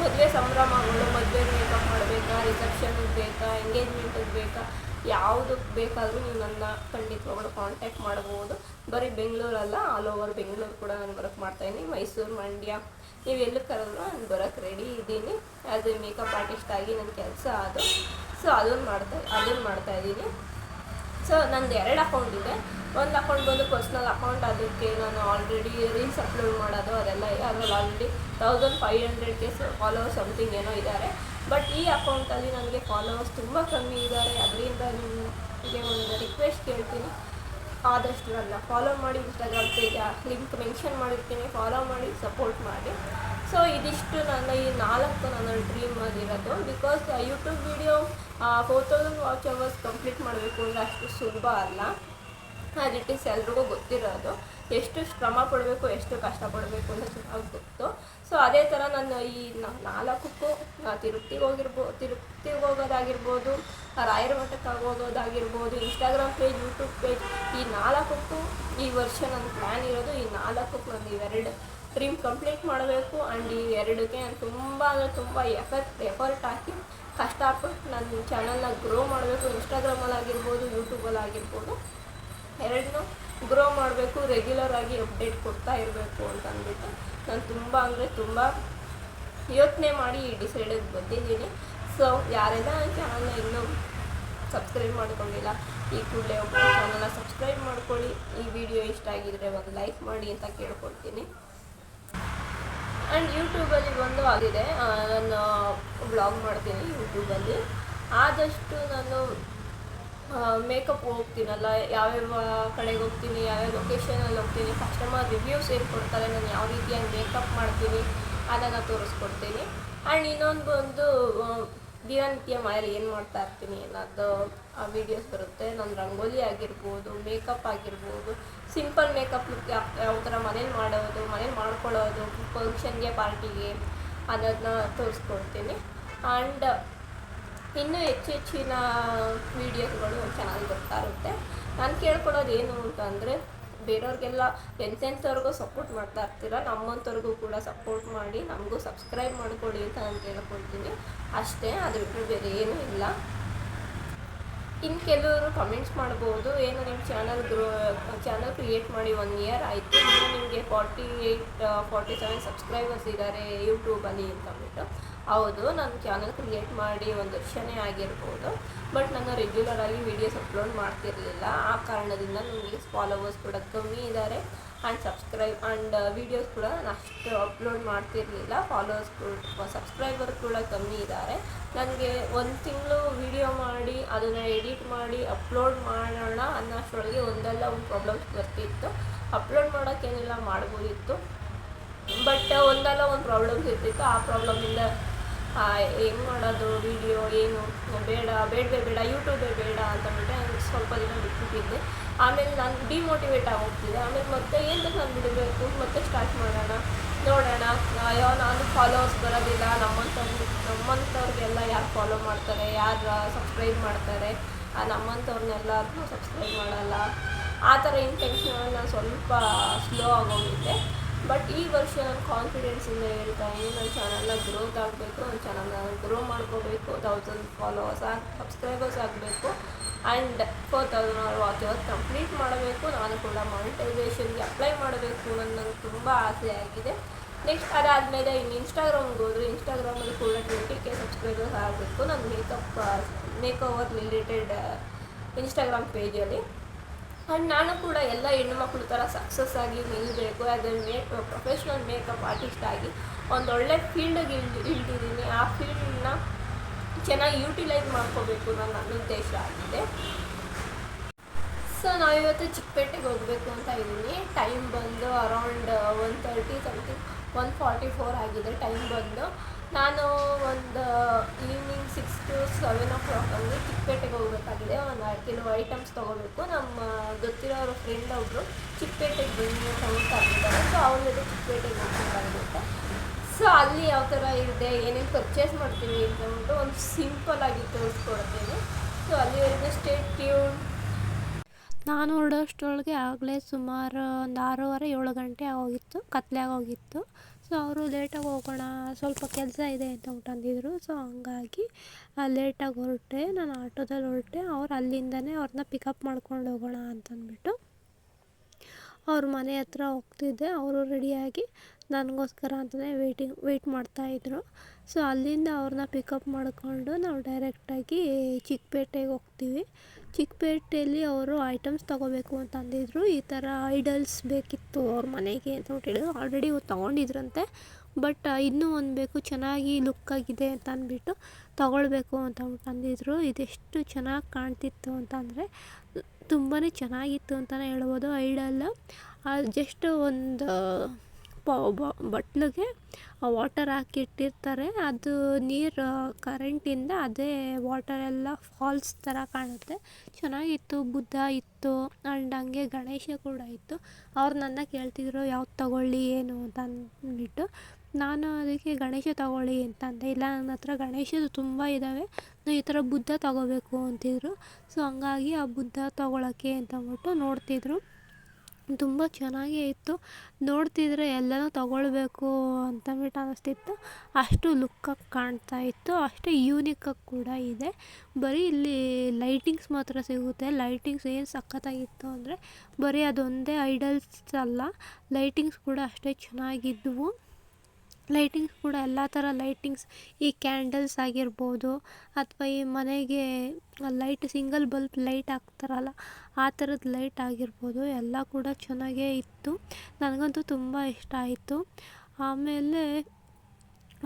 ಮದುವೆ ಸಂಭ್ರಮಗಳು, ಮದುವೆ ಮೇಕಪ್ ಮಾಡಬೇಕಾ ರಿಸೆಪ್ಷನ್ಗೆ ಬೇಕಾ ಎಂಗೇಜ್ಮೆಂಟಿಗೆ ಬೇಕಾ ಯಾವುದಕ್ಕೆ ಬೇಕಾದರೂ ನೀವು ನನ್ನ ಖಂಡಿತವಾಗ್ಲೂ ಕಾಂಟ್ಯಾಕ್ಟ್ ಮಾಡ್ಬೋದು. ಬರೀ ಬೆಂಗಳೂರಲ್ಲ ಆಲ್ ಓವರ್ ಬೆಂಗಳೂರು ಕೂಡ ನಾನು ವರ್ಕ್ ಮಾಡ್ತಾಯಿದ್ದೀನಿ ಮೈಸೂರು, ಮಂಡ್ಯ. ನೀವು ಎಲ್ಲಿ ಕರೆದ್ರು ನಾನು ಬರೋಕ್ಕೆ ರೆಡಿ ಇದ್ದೀನಿ. ಆ್ಯಸ್ ಎ ಮೇಕಪ್ ಆರ್ಟಿಸ್ಟ್ ಆಗಿ ನನ್ನ ಕೆಲಸ ಅದು. ಸೊ ಅದನ್ನು ಮಾಡ್ತಾ ಅದನ್ನು ಮಾಡ್ತಾ ಇದ್ದೀನಿ. ಸೊ ನಂದು ಎರಡು ಅಕೌಂಟ್ ಇದೆ. ಒಂದು ಅಕೌಂಟ್ ಬಂದು ಪರ್ಸ್ನಲ್ ಅಕೌಂಟ್ ಅದಕ್ಕೆ ನಾನು ಆಲ್ರೆಡಿ ರೀಲ್ಸ್ ಅಪ್ಲೋಡ್ ಮಾಡೋದು, ಅದೆಲ್ಲ ಇದೆ. ಅದರಲ್ಲಿ ಆಲ್ರೆಡಿ ತೌಸಂಡ್ ಫೈವ್ ಹಂಡ್ರೆಡ್ಗೆ ಫಾಲೋವರ್ಸ್ ಸಮಥಿಂಗ್ ಏನೋ ಇದ್ದಾರೆ ಬಟ್ ಈ ಅಕೌಂಟಲ್ಲಿ ನನಗೆ ಫಾಲೋವರ್ಸ್ ತುಂಬ ಕಮ್ಮಿ ಇದ್ದಾರೆ ಅದರಿಂದ ನಿಮಗೆ ಒಂದು ರಿಕ್ವೆಸ್ಟ್ ಕೇಳ್ತೀನಿ. ಆದಷ್ಟು ನನ್ನ ಫಾಲೋ ಮಾಡಿ ಇನ್ಸ್ಟಾಗ್ರಾಮ್ ಪೇಜ್ ಲಿಂಕ್ ಮೆನ್ಷನ್ ಮಾಡಿರ್ತೀನಿ. ಫಾಲೋ ಮಾಡಿ ಸಪೋರ್ಟ್ ಮಾಡಿ. ಸೊ ಇದಿಷ್ಟು ನನ್ನ ಈ ನಾಲ್ಕು ನನ್ನ ಡ್ರೀಮ್ ಆಗಿರೋದು because YouTube video four thousand watch hours complete ಮಾಡಬೇಕು ಅಂದರೆ ಅಷ್ಟು ಸುಲಭ ಅಲ್ಲ. ಆ್ಯಸ್ ಇಟ್ ಈಸ್ ಎಲ್ರಿಗೂ ಗೊತ್ತಿರೋದು. ಎಷ್ಟು ಶ್ರಮ ಪಡಬೇಕು, ಎಷ್ಟು ಕಷ್ಟಪಡಬೇಕು ಅಂತ ಚೆನ್ನಾಗಿ ಗೊತ್ತು. ಸೊ ಅದೇ ಥರ ನಾನು ಈ ನಾಲ್ಕಕ್ಕೂ ತಿರುಪ್ತಿಗೆ ಹೋಗಿರ್ಬೋ, ತಿರುಪ್ತಿಗೆ ಹೋಗೋದಾಗಿರ್ಬೋದು ರಾಯರ ಮಠಕ್ಕೆ ಹೋಗೋದಾಗಿರ್ಬೋದು ಇನ್ಸ್ಟಾಗ್ರಾಮ್ ಪೇಜ್ ಯೂಟ್ಯೂಬ್ ಪೇಜ್ ಈ ನಾಲ್ಕಕ್ಕೂ ಈ ವರ್ಷ ನನ್ನ ಪ್ಲ್ಯಾನ್ ಇರೋದು ಈ ನಾಲ್ಕಕ್ಕೂ ನಾನು ಇವೆರಡು ಡ್ರೀಮ್ ಕಂಪ್ಲೀಟ್ ಮಾಡಬೇಕು. ಆ್ಯಂಡ್ ಈ ಎರಡಕ್ಕೆ ನಾನು ತುಂಬ ಅಂದರೆ ತುಂಬ ಎಫರ್ಟ್ ಎಫರ್ಟ್ ಹಾಕಿ ಕಷ್ಟಪಟ್ಟು ನನ್ನ ಚಾನಲ್ನ ಗ್ರೋ ಮಾಡಬೇಕು. ಇನ್ಸ್ಟಾಗ್ರಾಮಲ್ಲಿ ಆಗಿರ್ಬೋದು ಯೂಟ್ಯೂಬಲ್ಲಿ ಆಗಿರ್ಬೋದು. ಎರಡನ್ನೂ ಗ್ರೋ ಮಾಡಬೇಕು ರೆಗ್ಯುಲರ್ ಆಗಿ ಅಪ್ಡೇಟ್ ಕೊಡ್ತಾ ಇರಬೇಕು ಅಂತ ಅಂದ್ಬಿಟ್ಟು ನಾನು ತುಂಬ ಅಂದರೆ ತುಂಬ ಯೋಚನೆ ಮಾಡಿ ಈ ಡಿಸೈಡಿಗೆ ಬಂದಿದ್ದೀನಿ. ಸೊ ಯಾರೆಲ್ಲ ನನ್ನ ಚಾನಲ್ನ ಇನ್ನೂ ಸಬ್ಸ್ಕ್ರೈಬ್ ಮಾಡ್ಕೊಂಡಿಲ್ಲ, ಈ ಕೂಡಲೇ ಒಬ್ಬ ಚಾನಲ್ನ ಸಬ್ಸ್ಕ್ರೈಬ್ ಮಾಡ್ಕೊಳ್ಳಿ. ಈ ವಿಡಿಯೋ ಇಷ್ಟ ಆಗಿದ್ದರೆ ಒಂದು ಲೈಕ್ ಮಾಡಿ ಅಂತ ಕೇಳ್ಕೊಳ್ತೀನಿ. ಆ್ಯಂಡ್ ಯೂಟ್ಯೂಬಲ್ಲಿ ಒಂದು ಆಗಿದೆ. ನಾನು ಬ್ಲಾಗ್ ಮಾಡ್ತೀನಿ ಯೂಟ್ಯೂಬಲ್ಲಿ ಆದಷ್ಟು ನಾನು ಮೇಕಪ್ ಹೋಗ್ತೀನಲ್ಲ, ಯಾವ್ಯಾವ ಕಡೆಗೆ ಹೋಗ್ತೀನಿ, ಯಾವ್ಯಾವ ಲೊಕೇಶನಲ್ಲಿ ಹೋಗ್ತೀನಿ ಕಸ್ಟಮರ್ ರಿವ್ಯೂಸ್ ಏನು ಕೊಡ್ತಾರೆ, ನಾನು ಯಾವ ರೀತಿಯಾಗಿ ಮೇಕಪ್ ಮಾಡ್ತೀನಿ, ಅದನ್ನು ತೋರಿಸ್ಕೊಡ್ತೀನಿ. ಆ್ಯಂಡ್ ಇನ್ನೊಂದು ಒಂದು ದಿನನಿತ್ಯ ಮಾಡಿ ಏನು ಮಾಡ್ತಾ ಇರ್ತೀನಿ ಅನ್ನೋದು ವೀಡಿಯೋಸ್ ಬರುತ್ತೆ. ನಾನು ರಂಗೋಲಿ ಆಗಿರ್ಬೋದು ಮೇಕಪ್ ಆಗಿರ್ಬೋದು ಸಿಂಪಲ್ ಮೇಕಪ್ ಲುಕ್ ಯಾವ ಥರ ಮನೇಲಿ ಮಾಡೋದು, ಮನೇಲಿ ಮಾಡ್ಕೊಳ್ಳೋದು ಫಂಕ್ಷನ್ಗೆ ಪಾರ್ಟಿಗೆ ಅನ್ನೋದನ್ನ ತೋರಿಸ್ಕೊಡ್ತೀನಿ. ಆ್ಯಂಡ್ ಇನ್ನೂ ಹೆಚ್ಚು ಹೆಚ್ಚಿನ ವೀಡಿಯೋಸ್ಗಳು ಚೆನ್ನಾಗಿ ಬರ್ತಾ ಇರುತ್ತೆ. ನಾನು ಕೇಳ್ಕೊಳ್ಳೋದು ಏನು ಅಂತಂದರೆ ಬೇರೆಯವ್ರಿಗೆಲ್ಲ ಎಂತೆಂಥವ್ರಿಗೂ ಸಪೋರ್ಟ್ ಮಾಡ್ತಾ ಇರ್ತೀರ, ನಮ್ಮಂಥವ್ರಿಗೂ ಕೂಡ ಸಪೋರ್ಟ್ ಮಾಡಿ, ನಮಗೂ ಸಬ್ಸ್ಕ್ರೈಬ್ ಮಾಡ್ಕೊಳ್ಳಿ ಅಂತ ನಾನು ಕೇಳ್ಕೊಳ್ತೀನಿ. ಅಷ್ಟೇ ಅದು ಬಿಟ್ಟರೆ ಬೇರೆ ಏನೂ ಇಲ್ಲ. ಇನ್ನು ಕೆಲವರು ಕಮೆಂಟ್ಸ್ ಮಾಡ್ಬೋದು. ಏನು ನಿಮ್ಮ ಚಾನಲ್ ಗ್ರೋ ಚಾನಲ್ ಕ್ರಿಯೇಟ್ ಮಾಡಿ ಒನ್ ಇಯರ್ ಆಯಿತು. ಇನ್ನು ನಿಮಗೆ forty eight forty seven subscribers ಇದ್ದಾರೆ ಯೂಟ್ಯೂಬಲ್ಲಿ ಅಂತಂದ್ಬಿಟ್ಟು ಹೌದು, ನಾನು ಚಾನಲ್ ಕ್ರಿಯೇಟ್ ಮಾಡಿ ಒಂದು ವರ್ಷನೇ ಆಗಿರ್ಬೋದು. ಬಟ್ ನಾನು ರೆಗ್ಯುಲರ್ ಆಗಿ ವೀಡಿಯೋಸ್ ಅಪ್ಲೋಡ್ ಮಾಡ್ತಿರಲಿಲ್ಲ. ಆ ಕಾರಣದಿಂದ ನನಗೆ ಫಾಲೋವರ್ಸ್ ಕೂಡ ಕಮ್ಮಿ ಇದ್ದಾರೆ ಆ್ಯಂಡ್ ಸಬ್ಸ್ಕ್ರೈಬ್ ಆ್ಯಂಡ್ ವೀಡಿಯೋಸ್ ಕೂಡ ನಾನು ಅಷ್ಟು ಅಪ್ಲೋಡ್ ಮಾಡ್ತಿರಲಿಲ್ಲ. ಫಾಲೋವರ್ಸ್ ಕೂಡ ಸಬ್ಸ್ಕ್ರೈಬರ್ ಕೂಡ ಕಮ್ಮಿ ಇದ್ದಾರೆ ನನಗೆ ಒಂದು ತಿಂಗಳು ವೀಡಿಯೋ ಮಾಡಿ, ಅದನ್ನು ಎಡಿಟ್ ಮಾಡಿ ಅಪ್ಲೋಡ್ ಮಾಡೋಣ ಅನ್ನೋಷ್ಟರೊಳಗೆ ಒಂದಲ್ಲ ಒಂದು ಪ್ರಾಬ್ಲಮ್ಸ್ ಬರ್ತಿತ್ತು. ಅಪ್ಲೋಡ್ ಮಾಡೋಕ್ಕೇನೆಲ್ಲ ಮಾಡ್ಬೋದಿತ್ತು. ಬಟ್ ಒಂದಲ್ಲ ಒಂದು ಪ್ರಾಬ್ಲಮ್ಸ್ ಇರ್ತಿತ್ತು. ಆ ಪ್ರಾಬ್ಲಮಿಂದ ಹೆಂಗೆ ಮಾಡೋದು ವೀಡಿಯೋ ಏನು ಬೇಡ, ಬೇಡವೇ ಬೇಡ ಯೂಟ್ಯೂಬೇ ಬೇಡ ಅಂತ ಬಿಟ್ಟು ಸ್ವಲ್ಪ ದಿನ ಬಿಟ್ಬಿಟ್ಟಿದ್ದೆ. ಆಮೇಲೆ ನಾನು ಡಿಮೋಟಿವೇಟ್ ಆಗೋಗ್ತಿದ್ದೆ ಆಮೇಲೆ ಮತ್ತೆ ಏನು ನಾನು ಬಿಡಬೇಕು? ಮತ್ತೆ ಸ್ಟಾರ್ಟ್ ಮಾಡೋಣ? ನೋಡೋಣ. ಅಯ್ಯೋ, ನಾನು ಫಾಲೋವರ್ಸ್ ಬರೋದಿಲ್ಲ. ನಮ್ಮಂಥವ್ರಿಗೆ ನಮ್ಮಂಥವ್ರಿಗೆಲ್ಲ ಯಾರು ಫಾಲೋ ಮಾಡ್ತಾರೆ? ಯಾರು ಸಬ್ಸ್ಕ್ರೈಬ್ ಮಾಡ್ತಾರೆ? ನಮ್ಮಂಥವ್ರನ್ನೆಲ್ಲರೂ ಸಬ್ಸ್ಕ್ರೈಬ್ ಮಾಡಲ್ಲ. ಆ ಥರ ಇಂಟೆನ್ಷನ್ ನಾನು ಸ್ವಲ್ಪ ಸ್ಲೋ ಆಗೋಗಿದ್ದೆ ಬಟ್ ಈ ವರ್ಷ ನಾನು ಕಾನ್ಫಿಡೆನ್ಸಿಂದ ಹೇಳ್ತಾ ಇದ್ದೀನಿ. ನನ್ನ ಚಾನಲ್ನ ಗ್ರೋತ್ ಆಗಬೇಕು. ನನ್ನ ಚಾನಲ್ನ ಗ್ರೋ ಮಾಡ್ಕೋಬೇಕು. ತೌಸಂಡ್ ಫಾಲೋವರ್ಸ್ ಆಗಿ ಸಬ್ಸ್ಕ್ರೈಬರ್ಸ್ ಆಗಬೇಕು. And four thousand hour complete ಮಾಡಬೇಕು. ನಾನು ಕೂಡ ಮಾನಿಟೈಸೇಷನ್ಗೆ ಅಪ್ಲೈ ಮಾಡಬೇಕು ಅನ್ನೋದು ತುಂಬ ಆಸೆ ಆಗಿದೆ. ನೆಕ್ಸ್ಟ್ ಅದಾದಮೇಲೆ ಇನ್ನು ಇನ್ಸ್ಟಾಗ್ರಾಮ್ಗೆ ಹೋದ್ರೆ ಇನ್ಸ್ಟಾಗ್ರಾಮಲ್ಲಿ ಕೂಡ ಟ್ವೆಂಟಿ ಕೆ ಸಬ್ಸ್ಕ್ರೈಬರ್ಸ್ ಆಗಬೇಕು. ನನ್ನ makeup makeover related Instagram ಪೇಜಲ್ಲಿ ಆ್ಯಂಡ್ ನಾನು ಕೂಡ ಎಲ್ಲ ಹೆಣ್ಣುಮಕ್ಳು ಥರ ಸಕ್ಸಸ್ ಆಗಿ ನಿಲ್ಲಬೇಕು a make professional makeup artist ಆಗಿ ಒಂದೊಳ್ಳೆ ಫೀಲ್ಡಿಗೆ ಇಳ್ದು ಇಳ್ದಿದ್ದೀನಿ ಆ ಫೀಲ್ಡನ್ನ ಚೆನ್ನಾಗಿ ಯೂಟಿಲೈಸ್ ಮಾಡ್ಕೋಬೇಕು ನನ್ನ ನನ್ನ ಉದ್ದೇಶ ಆಗಿದೆ. ಸೊ ನಾವಿವತ್ತು ಚಿಕ್ಕಪೇಟೆಗೆ ಹೋಗಬೇಕು ಅಂತ ಇದ್ದೀನಿ. ಟೈಮ್ ಬಂದು around one thirty something one forty four ಆಗಿದೆ ಟೈಮ್ ಬಂದು. ನಾನು ಒಂದು evening six to seven o'clock ಚಿಕ್ಕಪೇಟೆಗೆ ಹೋಗಬೇಕಾಗಿದೆ. ಒಂದು ಕೆಲವು ಐಟಮ್ಸ್ ತೊಗೋಬೇಕು. ನಮ್ಮ ಗೊತ್ತಿರೋ ಫ್ರೆಂಡ್ ಒಬ್ಬರು ಚಿಕ್ಕಪೇಟೆಗೆ ಬಂದು ಅಂತ ಕರೆದಿದ್ದಾರೆ ಸೊ ಅವ್ರ ಜೊತೆ ಚಿಕ್ಕಪೇಟೆಗೆ ಹೋಗಬೇಕಾಗಿರುತ್ತೆ ಸೊ ಅಲ್ಲಿ ಯಾವ ಥರ ಇದೆ, ಏನೇನು ಪರ್ಚೇಸ್ ಮಾಡ್ತೀನಿ ಅಂತ ಒಂದು ಸಿಂಪಲ್ ಆಗಿ ತೋರಿಸ್ಕೊಡ್ತೀನಿ. ಸೊ ಅಲ್ಲಿವರೆಗೂ ಸ್ಟೇಟ್ ಟ್ಯೂನ್ ನಾನು ಹೊರಡೋಷ್ಟರೊಳಗೆ ಆಗಲೇ ಸುಮಾರು ಒಂದು ಆರೂವರೆ, ಏಳು ಗಂಟೆ ಆಗೋಗಿತ್ತು ಕತ್ಲೆಯಾಗೋಗಿತ್ತು ಸೊ ಅವರು ಲೇಟಾಗಿ ಹೋಗೋಣ, ಸ್ವಲ್ಪ ಕೆಲಸ ಇದೆ ಅಂತ ಅಂದಿದ್ರು ಸೊ ಹಂಗಾಗಿ ಲೇಟಾಗಿ ಹೊರಟೆ. ನಾನು ಆಟೋದಲ್ಲಿ ಹೊರಟೆ. ಅವ್ರು ಅಲ್ಲಿಂದನೇ ಅವ್ರನ್ನ ಪಿಕಪ್ ಮಾಡ್ಕೊಂಡು ಹೋಗೋಣ ಅಂತಂದ್ಬಿಟ್ಟು ಅವ್ರ ಮನೆ ಹತ್ರ ಹೋಗ್ತಿದ್ದೆ. ಅವರು ರೆಡಿಯಾಗಿ ನನಗೋಸ್ಕರ ಅಂತಲೇ ವೇಟಿಂಗ್ ವೆಯ್ಟ್ ಮಾಡ್ತಾಯಿದ್ರು ಸೊ ಅಲ್ಲಿಂದ ಅವ್ರನ್ನ ಪಿಕಪ್ ಮಾಡಿಕೊಂಡು ನಾವು ಡೈರೆಕ್ಟಾಗಿ ಚಿಕ್ಕಪೇಟೆಗೆ ಹೋಗ್ತೀವಿ. ಚಿಕ್ಕಪೇಟೆಯಲ್ಲಿ ಅವರು ಐಟಮ್ಸ್ ತೊಗೋಬೇಕು ಅಂತ ಅಂದಿದ್ರು. ಈ ಥರ ಐಡಲ್ಸ್ ಬೇಕಿತ್ತು ಅವ್ರ ಮನೆಗೆ ಅಂತ ಹೇಳಿದ್ರು. ಆಲ್ರೆಡಿ ಅವ್ರು ತೊಗೊಂಡಿದ್ರಂತೆ. ಬಟ್ ಇನ್ನೂ ಒಂದು ಬೇಕು, ಚೆನ್ನಾಗಿ ಲುಕ್ಕಾಗಿದೆ ಅಂತ ಅಂದ್ಬಿಟ್ಟು ತೊಗೊಳ್ಬೇಕು ಅಂತ ಅಂದ್ಬಿಟ್ಟು ಅಂದಿದ್ರು ಇದೆಷ್ಟು ಚೆನ್ನಾಗಿ ಕಾಣ್ತಿತ್ತು ಅಂತ ಅಂದರೆ ತುಂಬಾ ಚೆನ್ನಾಗಿತ್ತು ಅಂತಲೇ ಹೇಳ್ಬೋದು. ಐಡಲ್ ಜಸ್ಟ್ ಒಂದು ಬಟ್ಲಿಗೆ ವಾಟರ್ ಹಾಕಿಟ್ಟಿರ್ತಾರೆ ಅದು ನೀರು ಕರೆಂಟಿಂದ ಅದೇ ವಾಟರ್ ಎಲ್ಲ ಫಾಲ್ಸ್ ಥರ ಕಾಣುತ್ತೆ. ಚೆನ್ನಾಗಿತ್ತು, ಬುದ್ಧ ಇತ್ತು ಆ್ಯಂಡ್ ಹಂಗೆ ಗಣೇಶ ಕೂಡ ಇತ್ತು. ಅವ್ರು ನನ್ನ ಕೇಳ್ತಿದ್ರು, ಯಾವ್ದು ತಗೊಳ್ಳಿ, ಏನು? ಅಂತ ಅಂದ್ಬಿಟ್ಟು. ನಾನು ಅದಕ್ಕೆ, ಗಣೇಶ ತಗೊಳ್ಳಿ ಅಂತಂದೆ ಇಲ್ಲ, ನನ್ನ ಹತ್ರ ಗಣೇಶದು ತುಂಬ ಇದ್ದಾವೆ ಈ ಥರ ಬುದ್ಧ ತಗೋಬೇಕು ಅಂತಿದ್ರು. ಸೊ, ಹಂಗಾಗಿ ಆ ಬುದ್ಧ ತಗೊಳಕ್ಕೆ ಅಂತ ಅಂದ್ಬಿಟ್ಟು ನೋಡ್ತಿದ್ರು. ತುಂಬ ಚೆನ್ನಾಗೇ ಇತ್ತು. ನೋಡ್ತಿದ್ರೆ ಎಲ್ಲನೂ ತಗೊಳ್ಬೇಕು ಅಂತಂದ್ಬಿಟ್ಟು ಅನ್ನಿಸ್ತಿತ್ತು ಅಷ್ಟು ಲುಕ್ಕಾಗಿ ಕಾಣ್ತಾ ಇತ್ತು. ಅಷ್ಟೇ ಯೂನಿಕಾಗಿ ಕೂಡ ಇದೆ. ಬರೀ ಇಲ್ಲಿ ಲೈಟಿಂಗ್ಸ್ ಮಾತ್ರ ಸಿಗುತ್ತೆ. ಲೈಟಿಂಗ್ಸ್ ಏನು ಸಖತ್ತಾಗಿತ್ತು ಅಂದರೆ ಬರೀ ಅದೊಂದೇ ಐಡಲ್ಸ್ ಅಲ್ಲ. ಲೈಟಿಂಗ್ಸ್ ಕೂಡ ಅಷ್ಟೇ ಚೆನ್ನಾಗಿದ್ದವು ಲೈಟಿಂಗ್ಸ್ ಕೂಡ ಎಲ್ಲ ಥರ ಲೈಟಿಂಗ್ಸ್, ಈ ಕ್ಯಾಂಡಲ್ಸ್ ಆಗಿರ್ಬೋದು ಅಥವಾ ಈ ಮನೆಗೆ ಲೈಟ್, ಸಿಂಗಲ್ ಬಲ್ಬ್ ಲೈಟ್ ಹಾಕ್ತಾರಲ್ಲ, ಆ ಥರದ ಲೈಟ್ ಆಗಿರ್ಬೋದು, ಎಲ್ಲ ಕೂಡ ಚೆನ್ನಾಗೇ ಇತ್ತು. ನನಗಂತೂ ತುಂಬ ಇಷ್ಟ ಆಯಿತು. ಆಮೇಲೆ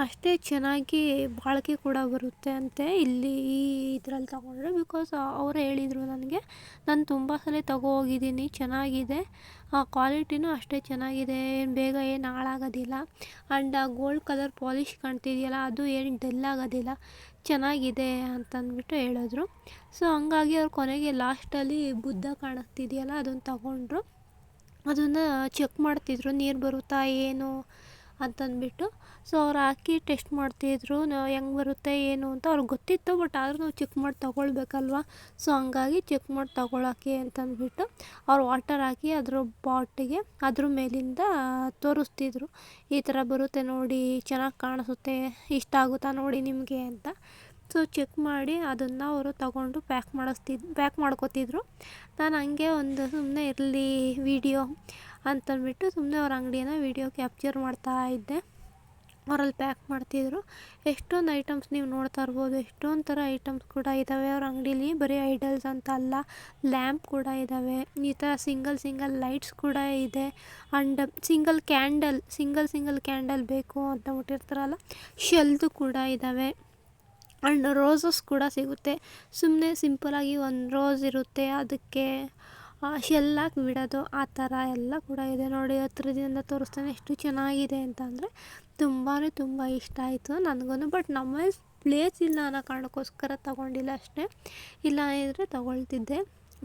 ಅಷ್ಟೇ ಚೆನ್ನಾಗಿ ಬಾಳಿಕೆ ಕೂಡ ಬರುತ್ತೆ ಅಂತೆ. ಇಲ್ಲಿ ಈ ಇದ್ರಲ್ಲಿ ತಗೊಂಡ್ರೆ ಬಿಕಾಸ್ ಅವರು ಹೇಳಿದರು ನನಗೆ, ನಾನು ತುಂಬ ಸಲ ತಗೋ ಹೋಗಿದ್ದೀನಿ, ಚೆನ್ನಾಗಿದೆ. ಆ ಕ್ವಾಲಿಟಿನೂ ಅಷ್ಟೇ ಚೆನ್ನಾಗಿದೆ. ಏನು ಬೇಗ ಏನು ಹಾಳಾಗೋದಿಲ್ಲ. ಆ್ಯಂಡ್ ಆ ಗೋಲ್ಡ್ ಕಲರ್ ಪಾಲಿಶ್ ಕಾಣ್ತಿದೆಯಲ್ಲ, ಅದು ಏನು ಡಲ್ ಆಗೋದಿಲ್ಲ. ಚೆನ್ನಾಗಿದೆ ಅಂತಂದ್ಬಿಟ್ಟು ಹೇಳಿದ್ರು. ಸೊ ಹಂಗಾಗಿ ಅವ್ರು ಕೊನೆಗೆ ಲಾಸ್ಟಲ್ಲಿ ಬುದ್ಧ ಕಾಣಿಸ್ತಿದೆಯಲ್ಲ, ಅದನ್ನು ತಗೊಂಡ್ರು. ಅದನ್ನು ಚೆಕ್ ಮಾಡ್ತಿದ್ರು, ನೀರು ಬರುತ್ತಾ, ಏನು? ಅಂತಂದ್ಬಿಟ್ಟು ಸೊ ಅವ್ರು ಹಾಕಿ ಟೆಸ್ಟ್ ಮಾಡ್ತಿದ್ರು ನಾವು ಹೆಂಗೆ ಬರುತ್ತೆ, ಏನು ಅಂತ ಅವ್ರಿಗೆ ಗೊತ್ತಿತ್ತು, ಬಟ್ ಆದರೂ ನಾವು ಚೆಕ್ ಮಾಡಿ ತೊಗೊಳ್ಬೇಕಲ್ವ? ಸೊ ಹಂಗಾಗಿ ಚೆಕ್ ಮಾಡಿ ತೊಗೊಳಕ್ಕೆ ಅಂತಂದ್ಬಿಟ್ಟು ಅವ್ರು ವಾಟರ್ ಹಾಕಿ ಅದ್ರ ಬಾಟಿಗೆ, ಅದ್ರ ಮೇಲಿಂದ ತೋರಿಸ್ತಿದ್ರು. ಈ ಥರ ಬರುತ್ತೆ ನೋಡಿ, ಚೆನ್ನಾಗಿ ಕಾಣಿಸುತ್ತೆ, ಇಷ್ಟ ಆಗುತ್ತಾ ನೋಡಿ ನಿಮಗೆ ಅಂತ. ಸೊ ಚೆಕ್ ಮಾಡಿ ಅದನ್ನು ಅವರು ತಗೊಂಡು ಪ್ಯಾಕ್ ಮಾಡಿಸ್ತಿದ್ ಪ್ಯಾಕ್ ಮಾಡ್ಕೋತಿದ್ರು. ನಾನು ಹಂಗೆ ಒಂದು ಸುಮ್ಮನೆ ಇರಲಿ, ವೀಡಿಯೋ ಅಂತಂದ್ಬಿಟ್ಟು ಸುಮ್ಮನೆ ಅವ್ರ ಅಂಗಡಿಯನ್ನು ವೀಡಿಯೋ ಕ್ಯಾಪ್ಚರ್ ಮಾಡ್ತಾ ಇದ್ದೆ. ಅವರಲ್ಲಿ ಪ್ಯಾಕ್ ಮಾಡ್ತಿದ್ರು. ಎಷ್ಟೊಂದು ಐಟಮ್ಸ್ ನೀವು ನೋಡ್ತಾ ಇರ್ಬೋದು. ಎಷ್ಟೊಂದು ಥರ ಐಟಮ್ಸ್ ಕೂಡ ಇದ್ದಾವೆ ಅವ್ರ ಅಂಗಡೀಲಿ ಬರೀ ಐಡಲ್ಸ್ ಅಂತ ಅಲ್ಲ ಲ್ಯಾಂಪ್ ಕೂಡ ಇದ್ದಾವೆ ಈ ಥರ ಸಿಂಗಲ್ ಸಿಂಗಲ್ ಲೈಟ್ಸ್ ಕೂಡ ಇದೆ. And single candle single single candle ಬೇಕು ಅಂತ ಬಿಟ್ಟಿರ್ತಾರಲ್ಲ ಶೆಲ್ದು ಕೂಡ ಇದ್ದಾವೆ ಆ್ಯಂಡ್ ರೋಸಸ್ ಕೂಡ ಸಿಗುತ್ತೆ. ಸುಮ್ಮನೆ ಸಿಂಪಲಾಗಿ ಒಂದು ರೋಸ್ ಇರುತ್ತೆ. ಅದಕ್ಕೆ ಶೆಲ್ ಹಾಕಿ ಬಿಡೋದು ಆ ಥರ ಎಲ್ಲ ಕೂಡ ಇದೆ ನೋಡಿ, ಹತ್ರದಿಂದ ತೋರಿಸ್ತಾನೆ ಎಷ್ಟು ಚೆನ್ನಾಗಿದೆ ಅಂತ ಅಂದರೆ ತುಂಬಾ ತುಂಬ ಇಷ್ಟ ಆಯಿತು ನನಗೂ ಬಟ್ ನಮ್ಮ ಪ್ಲೇಸ್ ಇಲ್ಲ ಅನ್ನೋ ಕಾರಣಕ್ಕೋಸ್ಕರ ತಗೊಂಡಿಲ್ಲ ಅಷ್ಟೇ. ಇಲ್ಲ ಇದ್ದರೆ ತಗೊಳ್ತಿದ್ದೆ.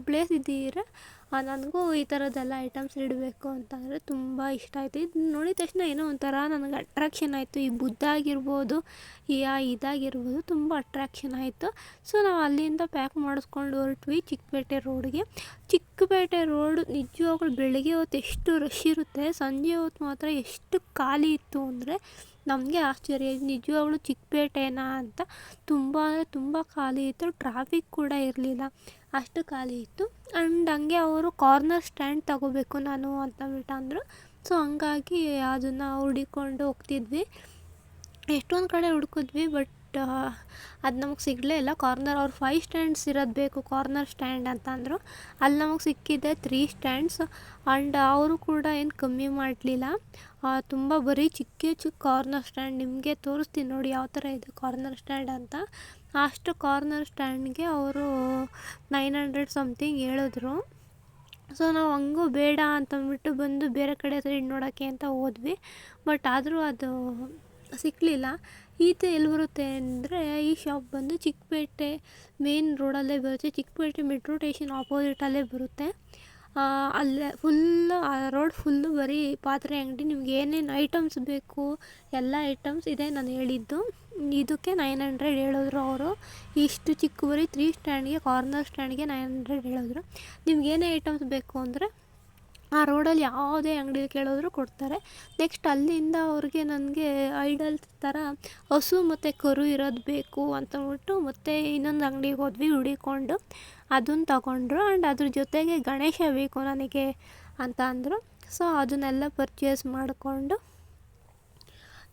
ಪ್ಲೇಸ್ ಇದ್ದಿದ್ರೆ ನನಗೂ ಈ ಥರದ್ದೆಲ್ಲ ಐಟಮ್ಸ್ ಇಡಬೇಕು ಅಂತಂದರೆ ತುಂಬ ಇಷ್ಟ ಆಯಿತು. ಇದು ನೋಡಿದ ತಕ್ಷಣ ಏನೋ ಒಂಥರ ನನಗೆ ಅಟ್ರಾಕ್ಷನ್ ಆಯಿತು. ಈ ಬುದ್ಧ ಆಗಿರ್ಬೋದು, ಈ ಆ ಇದಾಗಿರ್ಬೋದು ತುಂಬ ಅಟ್ರಾಕ್ಷನ್ ಆಯಿತು. ಸೊ ನಾವು ಅಲ್ಲಿಂದ ಪ್ಯಾಕ್ ಮಾಡಿಸ್ಕೊಂಡು ಹೊರಟ್ವಿ ಚಿಕ್ಕಪೇಟೆ ರೋಡ್ಗೆ ಚಿಕ್ಕಪೇಟೆ ರೋಡ್ ನಿಜವಾಗ್ಲೂ ಬೆಳಗ್ಗೆ ಹೊತ್ತು ಎಷ್ಟು ರಶ್ ಇರುತ್ತೆ. ಸಂಜೆ ಹೊತ್ತು ಮಾತ್ರ ಎಷ್ಟು ಖಾಲಿ ಇತ್ತು ಅಂದರೆ ನಮಗೆ ಆಶ್ಚರ್ಯ. ನಿಜವಾಗ್ಲೂ ಚಿಕ್ಕಪೇಟೆನಾ ಅಂತ ತುಂಬ ತುಂಬ ಖಾಲಿ ಇತ್ತು. ಟ್ರಾಫಿಕ್ ಕೂಡ ಇರಲಿಲ್ಲ. ಅಷ್ಟು ಖಾಲಿ ಇತ್ತು. ಆ್ಯಂಡ್ ಹಂಗೆ ಅವರು ಕಾರ್ನರ್ ಸ್ಟ್ಯಾಂಡ್ ತಗೋಬೇಕು ನಾನು ಅಂತಂದ್ಬಿಟ್ಟು ಅಂದರು. ಸೊ ಹಂಗಾಗಿ ಅದನ್ನು ಹುಡುಕೊಂಡು ಹೋಗ್ತಿದ್ವಿ. ಎಷ್ಟೊಂದು ಕಡೆ ಹುಡ್ಕಿದ್ವಿ ಬಟ್ ಅದು ನಮಗೆ ಸಿಗಲೇ ಇಲ್ಲ. ಕಾರ್ನರ್ ಅವ್ರು ಫೈವ್ ಸ್ಟ್ಯಾಂಡ್ಸ್ ಇರೋದು ಬೇಕು ಕಾರ್ನರ್ ಸ್ಟ್ಯಾಂಡ್ ಅಂತ ಅಂದರು. ಅಲ್ಲಿ ನಮಗೆ ಸಿಕ್ಕಿದೆ ತ್ರೀ ಸ್ಟ್ಯಾಂಡ್ಸ್ ಆ್ಯಂಡ್ ಅವರು ಕೂಡ ಏನು ಕಮ್ಮಿ ಮಾಡಲಿಲ್ಲ. ತುಂಬ ಬರೀ ಚಿಕ್ಕ ಚಿಕ್ಕ ಕಾರ್ನರ್ ಸ್ಟ್ಯಾಂಡ್ ನಿಮಗೆ ತೋರಿಸ್ತೀನಿ ನೋಡಿ ಯಾವ ಥರ ಇದೆ ಕಾರ್ನರ್ ಸ್ಟ್ಯಾಂಡ್ ಅಂತ. ಅಷ್ಟು ಕಾರ್ನರ್ ಸ್ಟ್ಯಾಂಡ್ಗೆ ಅವರು ನೈನ್ ಹಂಡ್ರೆಡ್ ಸಮ್ಥಿಂಗ್ ಹೇಳಿದ್ರು. ಸೊ ನಾವು ಹಂಗೂ ಬೇಡ ಅಂತಂದ್ಬಿಟ್ಟು ಬಂದು ಬೇರೆ ಕಡೆ ಸೈಡ್ ನೋಡೋಕ್ಕೆ ಅಂತ ಹೋದ್ವಿ. ಬಟ್ ಆದರೂ ಅದು ಸಿಕ್ಕಲಿಲ್ಲ ಈತ ಎಲ್ಲಿ ಬರುತ್ತೆ ಅಂದರೆ ಈ ಶಾಪ್ ಬಂದು ಚಿಕ್ಕಪೇಟೆ ಮೇನ್ ರೋಡಲ್ಲೇ ಬರುತ್ತೆ. ಚಿಕ್ಕಪೇಟೆ ಮೆಟ್ರೋ ಸ್ಟೇಷನ್ ಆಪೋಸಿಟಲ್ಲೇ ಬರುತ್ತೆ. ಅಲ್ಲೇ ಫುಲ್ಲು ಆ ರೋಡ್ ಫುಲ್ಲು ಬರೀ ಪಾತ್ರೆ, ಅಂಗಡಿ, ನಿಮ್ಗೆ ಏನೇನು ಐಟಮ್ಸ್ ಬೇಕು, ಎಲ್ಲ ಐಟಮ್ಸ್ ಇದೆ ನಾನು ಹೇಳಿದ್ದು. ಇದಕ್ಕೆ ನೈನ್ ಹಂಡ್ರೆಡ್ ಹೇಳಿದ್ರು ಅವರು. ಇಷ್ಟು ಚಿಕ್ಕ ಬರೀ ತ್ರೀ ಸ್ಟ್ಯಾಂಡ್ಗೆ ಕಾರ್ನರ್ ಸ್ಟ್ಯಾಂಡ್ಗೆ ನೈನ್ ಹಂಡ್ರೆಡ್ ಹೇಳಿದ್ರು. ನಿಮ್ಗೆ ಏನೇ ಐಟಮ್ಸ್ ಬೇಕು ಅಂದರೆ ಆ ರೋಡಲ್ಲಿ ಯಾವುದೇ ಅಂಗಡಿ ಕೇಳಿದ್ರು ಕೊಡ್ತಾರೆ. ನೆಕ್ಸ್ಟ್ ಅಲ್ಲಿಂದ ಅವ್ರಿಗೆ ನನಗೆ ಐಡಲ್ ಥರ ಹಸು ಮತ್ತು ಕರು ಇರೋದು ಬೇಕು ಅಂತ ಅಂದ್ಬಿಟ್ಟು ಮತ್ತೆ ಇನ್ನೊಂದು ಅಂಗಡಿಗೆ ಹೋದ್ವಿ, ಹುಡಿಕೊಂಡು. ಅದನ್ನು ತಗೊಂಡ್ರು ಆ್ಯಂಡ್ ಅದ್ರ ಜೊತೆಗೆ ಗಣೇಶ ಬೇಕು ನನಗೆ ಅಂತ ಅಂದರು. ಸೊ ಅದನ್ನೆಲ್ಲ ಪರ್ಚೇಸ್ ಮಾಡಿಕೊಂಡು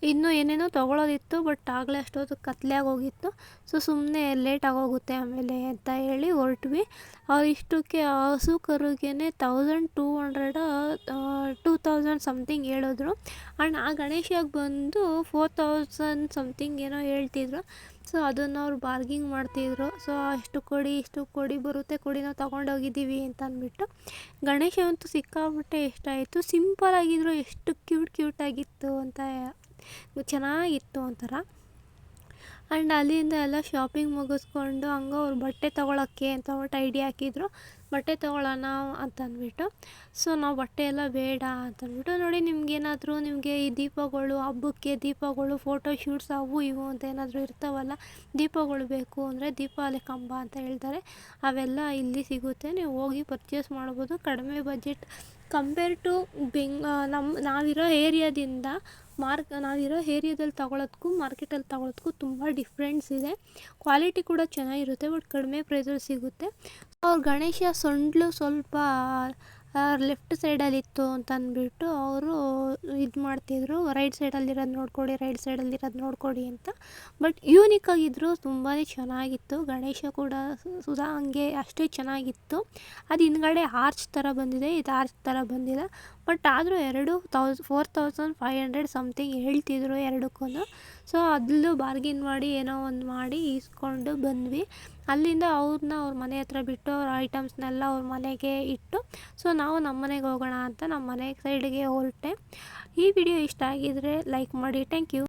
ಇನ್ನೂ ಏನೇನೋ ತೊಗೊಳೋದಿತ್ತು, ಬಟ್ ಆಗಲೇ ಅಷ್ಟೊತ್ತು ಕತ್ಲೆ ಆಗೋಗಿತ್ತು ಸೊ ಸುಮ್ಮನೆ ಲೇಟ್ ಆಗೋಗುತ್ತೆ ಆಮೇಲೆ ಅಂತ ಹೇಳಿ ಹೊರಟ್ವಿ. ಇಷ್ಟಕ್ಕೆ ಹಸು ಕರುಗೆ thousand two hundred two thousand something ಹೇಳಿದ್ರು. ಆ್ಯಂಡ್ ಆ ಗಣೇಶಗೆ ಬಂದು ಫೋರ್ ತೌಸಂಡ್ ಸಮ್ಥಿಂಗ್ ಏನೋ ಹೇಳ್ತಿದ್ರು. ಸೊ, ಅದನ್ನು ಅವ್ರು ಬಾರ್ಗಿಂಗ್ ಮಾಡ್ತಿದ್ರು. ಸೊ ಅಷ್ಟು ಕೊಡಿ, ಇಷ್ಟು ಕೊಡಿ ಬರುತ್ತೆ, ಕೊಡಿ ನಾವು ತೊಗೊಂಡೋಗಿದ್ದೀವಿ ಅಂತ ಅಂದ್ಬಿಟ್ಟು ಗಣೇಶ ಅಂತೂ ಸಿಕ್ಕಾಬಿಟ್ಟೆ ಇಷ್ಟ ಆಯಿತು. ಸಿಂಪಲಾಗಿದ್ರು ಎಷ್ಟು ಕ್ಯೂಟ್ ಆಗಿತ್ತು ಅಂತ ಚೆನ್ನಾಗಿತ್ತು ಒಂಥರ. ಆ್ಯಂಡ್ ಅಲ್ಲಿಂದ ಎಲ್ಲ ಶಾಪಿಂಗ್ ಮುಗಿಸ್ಕೊಂಡು ಹಂಗೆ ಅವ್ರು ಬಟ್ಟೆ ತೊಗೊಳಕ್ಕೆ ಅಂತ ಒಟ್ಟು ಐಡಿಯಾ ಹಾಕಿದ್ರು. ಬಟ್ಟೆ ತೊಗೊಳ್ಳೋಣ ಅಂತಂದ್ಬಿಟ್ಟು ಸೊ ನಾವು ಬಟ್ಟೆ ಎಲ್ಲ ಬೇಡ ಅಂತಂದ್ಬಿಟ್ಟು ನೋಡಿ ನಿಮ್ಗೇನಾದರೂ ನಿಮಗೆ ಈ ದೀಪಗಳು, ಹಬ್ಬಕ್ಕೆ ದೀಪಗಳು ಫೋಟೋ ಶೂಟ್ಸ್ ಅವು ಇವು ಅಂತ ಏನಾದರೂ ಇರ್ತಾವಲ್ಲ, ದೀಪಗಳು ಬೇಕು ಅಂದರೆ ದೀಪಾವಳಿ ಕಂಬ ಅಂತ ಹೇಳ್ತಾರೆ. ಅವೆಲ್ಲ ಇಲ್ಲಿ ಸಿಗುತ್ತೆ. ನೀವು ಹೋಗಿ ಪರ್ಚೇಸ್ ಮಾಡ್ಬೋದು. ಕಡಿಮೆ ಬಜೆಟ್ ಕಂಪೇರ್ ಟು ಬೆಂಗ್ ನಮ್ಮ ನಾವಿರೋ ಏರಿಯಾದಿಂದ ಮಾರ್ಕ್, ನಾವಿರೋ ಏರಿಯಾದಲ್ಲಿ ತೊಗೊಳೋದಕ್ಕೂ ಮಾರ್ಕೆಟಲ್ಲಿ ತೊಗೊಳೋದಕ್ಕೂ ತುಂಬ ಡಿಫ್ರೆನ್ಸ್ ಇದೆ. ಕ್ವಾಲಿಟಿ ಕೂಡ ಚೆನ್ನಾಗಿರುತ್ತೆ ಬಟ್ ಕಡಿಮೆ ಪ್ರೈಸಲ್ಲಿ ಸಿಗುತ್ತೆ. ಅವ್ರ ಗಣೇಶ ಸೊಂಡ್ಲು ಸ್ವಲ್ಪ ಲೆಫ್ಟ್ ಸೈಡಲ್ಲಿತ್ತು ಅಂತ ಅಂದ್ಬಿಟ್ಟು ಅವರು ಇದು ಮಾಡ್ತಿದ್ರು, ರೈಟ್ ಸೈಡಲ್ಲಿರೋದು ನೋಡ್ಕೊಡಿ, ರೈಟ್ ಸೈಡಲ್ಲಿರೋದು ನೋಡ್ಕೊಡಿ ಅಂತ. ಬಟ್ ಯೂನಿಕ್ ಆಗಿದ್ದರು ತುಂಬಾ ಚೆನ್ನಾಗಿತ್ತು. ಗಣೇಶ ಕೂಡ ಸುಧಾ ಹಂಗೆ ಅಷ್ಟೇ ಚೆನ್ನಾಗಿತ್ತು. ಅದು ಹಿಂದ್ಗಡೆ ಆರ್ಚ್ ಥರ ಬಂದಿದೆ, ಇದು ಆರ್ಚ್ ಥರ ಬಂದಿಲ್ಲ. ಬಟ್ ಆದರೂ ಎರಡು thousand, four thousand five hundred something ಹೇಳ್ತಿದ್ರು ಎರಡಕ್ಕೂ ಸೊ ಅದಲ್ಲೂ ಬಾರ್ಗಿನ್ ಮಾಡಿ ಏನೋ ಒಂದು ಮಾಡಿ ಈಸ್ಕೊಂಡು ಬಂದ್ವಿ. ಅಲ್ಲಿಂದ ಅವ್ರನ್ನ ಅವ್ರ ಮನೆ ಹತ್ರ ಬಿಟ್ಟು ಅವ್ರ ಐಟಮ್ಸ್ನೆಲ್ಲ ಅವ್ರ ಮನೆಗೆ ಇಟ್ಟು ಸೊ ನಾವು ನಮ್ಮ ಮನೆಗೆ ಹೋಗೋಣ ಅಂತ ನಮ್ಮ ಮನೆ ಸೈಡ್ಗೆ ಹೊರಟೆ ಈ ವಿಡಿಯೋ ಇಷ್ಟ ಆಗಿದರೆ ಲೈಕ್ ಮಾಡಿ. Thank you